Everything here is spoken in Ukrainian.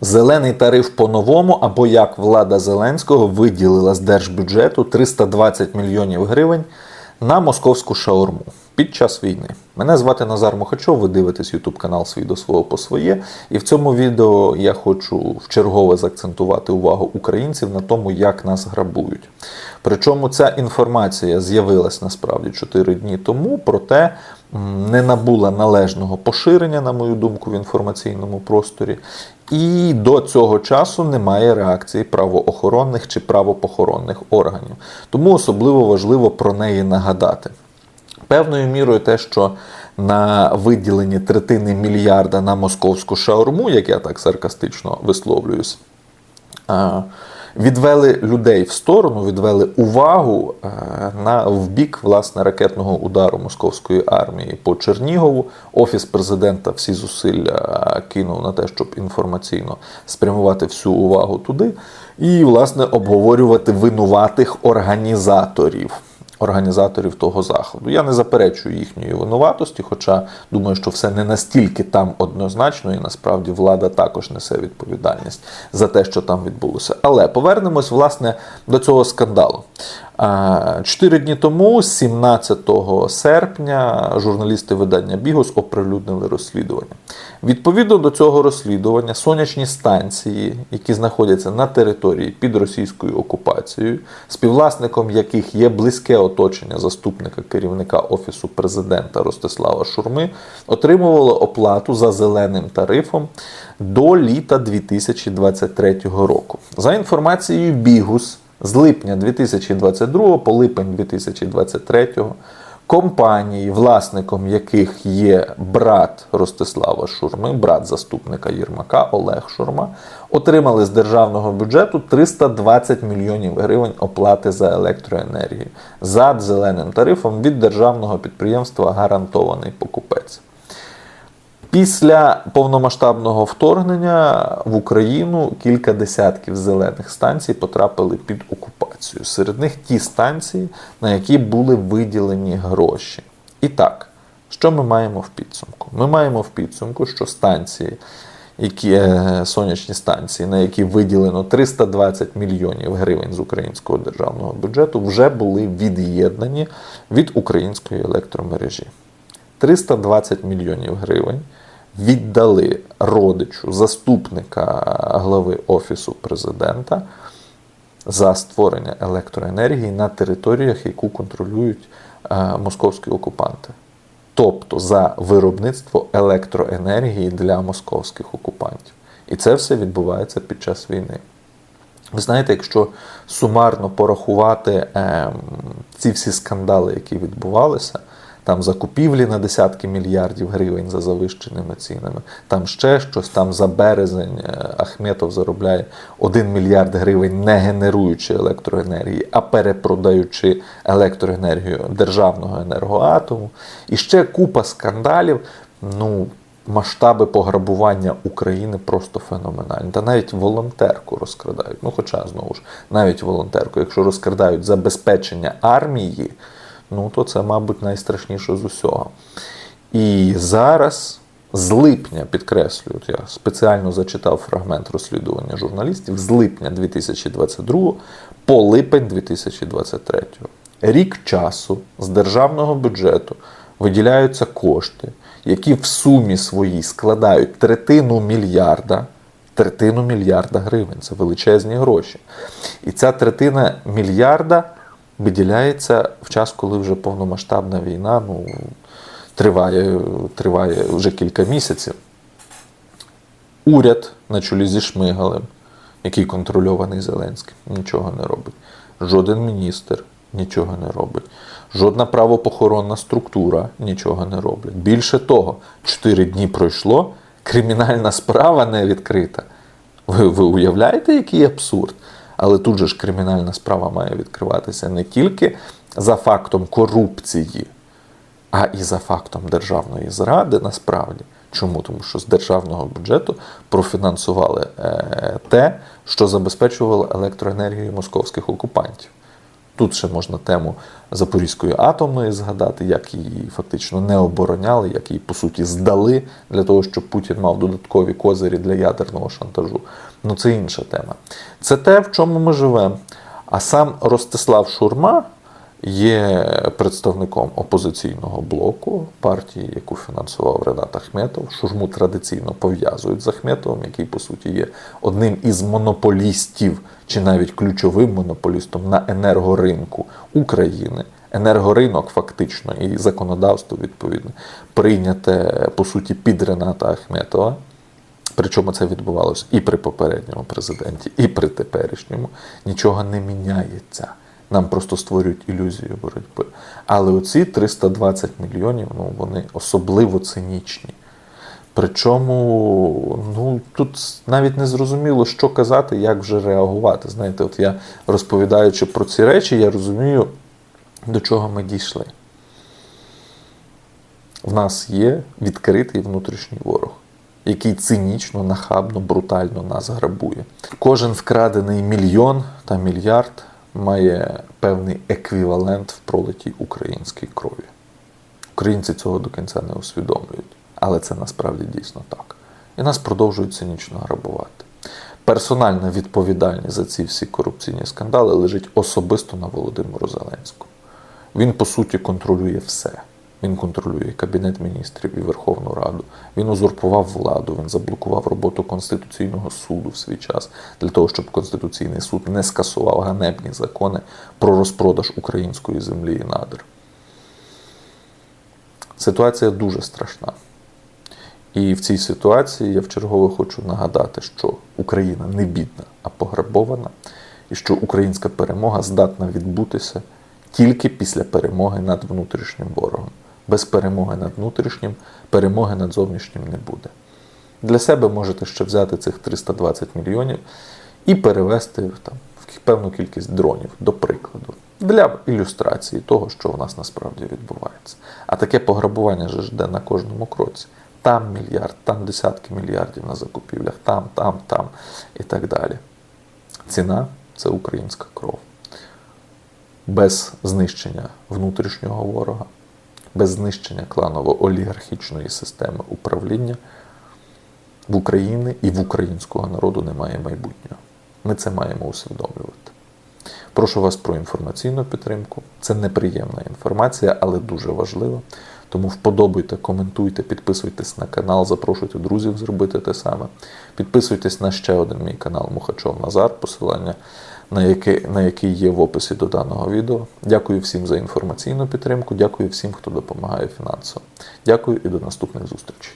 Зелений тариф по-новому, або як влада Зеленського виділила з держбюджету 320 мільйонів гривень на московську шаурму під час війни. Мене звати Назар Мухачов, ви дивитесь YouTube канал Свій до свого по своє. І в цьому відео я хочу вчергове заакцентувати увагу українців на тому, як нас грабують. Причому ця інформація з'явилась насправді 4 дні тому, проте не набула належного поширення, на мою думку, в інформаційному просторі. І до цього часу немає реакції правоохоронних чи правопохоронних органів. Тому особливо важливо про неї нагадати. Певною мірою те, що на виділенні третини мільярда на московську шаурму, як я так саркастично висловлююсь, відвели людей в сторону, відвели увагу е, на в бік власне ракетного удару московської армії по Чернігову. Офіс президента всі зусилля е, кинув на те, щоб інформаційно спрямувати всю увагу туди, і власне обговорювати винуватих організаторів. Організаторів того заходу. Я не заперечую їхньої винуватості, хоча думаю, що все не настільки там однозначно, і насправді влада також несе відповідальність за те, що там відбулося. Але повернемось власне до цього скандалу. Чотири дні тому, 17 серпня, журналісти видання Бігус оприлюднили розслідування. Відповідно до цього розслідування, сонячні станції, які знаходяться на території під російською окупацією, співвласником яких є близьке оточення заступника керівника офісу президента Ростислава Шурми, отримували оплату за зеленим тарифом до літа 2023 року. За інформацією Бігус. З липня 2022 по липень 2023 компанії, власником яких є брат Ростислава Шурми, брат заступника Єрмака Олег Шурма, отримали з державного бюджету 320 мільйонів гривень оплати за електроенергію за зеленим тарифом від державного підприємства Гарантований покупець. Після повномасштабного вторгнення в Україну кілька десятків зелених станцій потрапили під окупацію. Серед них ті станції, на які були виділені гроші. І так, що ми маємо в підсумку? Ми маємо в підсумку, що станції, які е, сонячні станції, на які виділено 320 мільйонів гривень з українського державного бюджету, вже були від'єднані від української електромережі. 320 мільйонів гривень віддали родичу заступника глави Офісу президента за створення електроенергії на територіях, яку контролюють е, московські окупанти. Тобто за виробництво електроенергії для московських окупантів. І це все відбувається під час війни. Ви знаєте, якщо сумарно порахувати е, ці всі скандали, які відбувалися, там закупівлі на десятки мільярдів гривень за завищеними цінами, там ще щось, там за березень е, Ахметов заробляє 1 мільярд гривень, не генеруючи електроенергії, а перепродаючи електроенергію державного енергоатому. І ще купа скандалів. Ну, масштаби пограбування України просто феноменальні. Та навіть волонтерку розкрадають. Ну, хоча, знову ж, навіть волонтерку, якщо розкрадають забезпечення армії, ну то це, мабуть, найстрашніше з усього. І зараз, з липня, підкреслюю, я спеціально зачитав фрагмент розслідування журналістів з липня 2022 по липень 2023. Рік часу з державного бюджету виділяються кошти, які в сумі своїй складають третину мільярда. Третину мільярда гривень це величезні гроші. І ця третина мільярда виділяється в час, коли вже повномасштабна війна ну, триває, триває вже кілька місяців. Уряд на чолі зі Шмигалем, який контрольований Зеленським, нічого не робить. Жоден міністр нічого не робить. Жодна правопохоронна структура нічого не робить. Більше того, 4 дні пройшло, кримінальна справа не відкрита. Ви, ви уявляєте, який абсурд? Але тут же ж кримінальна справа має відкриватися не тільки за фактом корупції, а і за фактом державної зради насправді. Чому? Тому що з державного бюджету профінансували е, те, що забезпечувало електроенергію московських окупантів. Тут ще можна тему Запорізької атомної згадати, як її фактично не обороняли, як її по суті здали для того, щоб Путін мав додаткові козирі для ядерного шантажу. Ну це інша тема. Це те, в чому ми живемо. А сам Ростислав Шурма є представником опозиційного блоку партії, яку фінансував Ренат Ахметов. Шурму традиційно пов'язують з Ахметовим, який по суті є одним із монополістів чи навіть ключовим монополістом на енергоринку України. Енергоринок фактично і законодавство відповідне прийняте по суті під Рената Ахметова. Причому це відбувалося і при попередньому президенті, і при теперішньому. Нічого не міняється. Нам просто створюють ілюзію боротьби. Але оці 320 мільйонів, ну вони особливо цинічні. Причому ну, тут навіть не зрозуміло, що казати, як вже реагувати. Знаєте, от я розповідаючи про ці речі, я розумію, до чого ми дійшли. В нас є відкритий внутрішній ворог, який цинічно, нахабно, брутально нас грабує. Кожен вкрадений мільйон та мільярд має певний еквівалент в пролитій українській крові. Українці цього до кінця не усвідомлюють, але це насправді дійсно так. І нас продовжують цинічно грабувати. Персональна відповідальність за ці всі корупційні скандали лежить особисто на Володимиру Зеленському. Він, по суті, контролює все. Він контролює Кабінет міністрів і Верховну Раду. Він узурпував владу, він заблокував роботу Конституційного суду в свій час для того, щоб Конституційний суд не скасував ганебні закони про розпродаж української землі і надр. Ситуація дуже страшна. І в цій ситуації я вчергове хочу нагадати, що Україна не бідна, а пограбована, і що українська перемога здатна відбутися тільки після перемоги над внутрішнім ворогом. Без перемоги над внутрішнім, перемоги над зовнішнім не буде. Для себе можете ще взяти цих 320 мільйонів і перевести там, в певну кількість дронів, до прикладу, для ілюстрації того, що в нас насправді відбувається. А таке пограбування ж йде на кожному кроці. Там мільярд, там десятки мільярдів на закупівлях, там, там, там і так далі. Ціна це українська кров. Без знищення внутрішнього ворога, без знищення кланово-олігархічної системи управління в Україні і в українського народу немає майбутнього. Ми це маємо усвідомлювати. Прошу вас про інформаційну підтримку. Це неприємна інформація, але дуже важлива. Тому вподобайте, коментуйте, підписуйтесь на канал, запрошуйте друзів зробити те саме. Підписуйтесь на ще один мій канал Мухачов Назар, посилання на який, на який є в описі до даного відео. Дякую всім за інформаційну підтримку, дякую всім, хто допомагає фінансово. Дякую і до наступних зустрічей.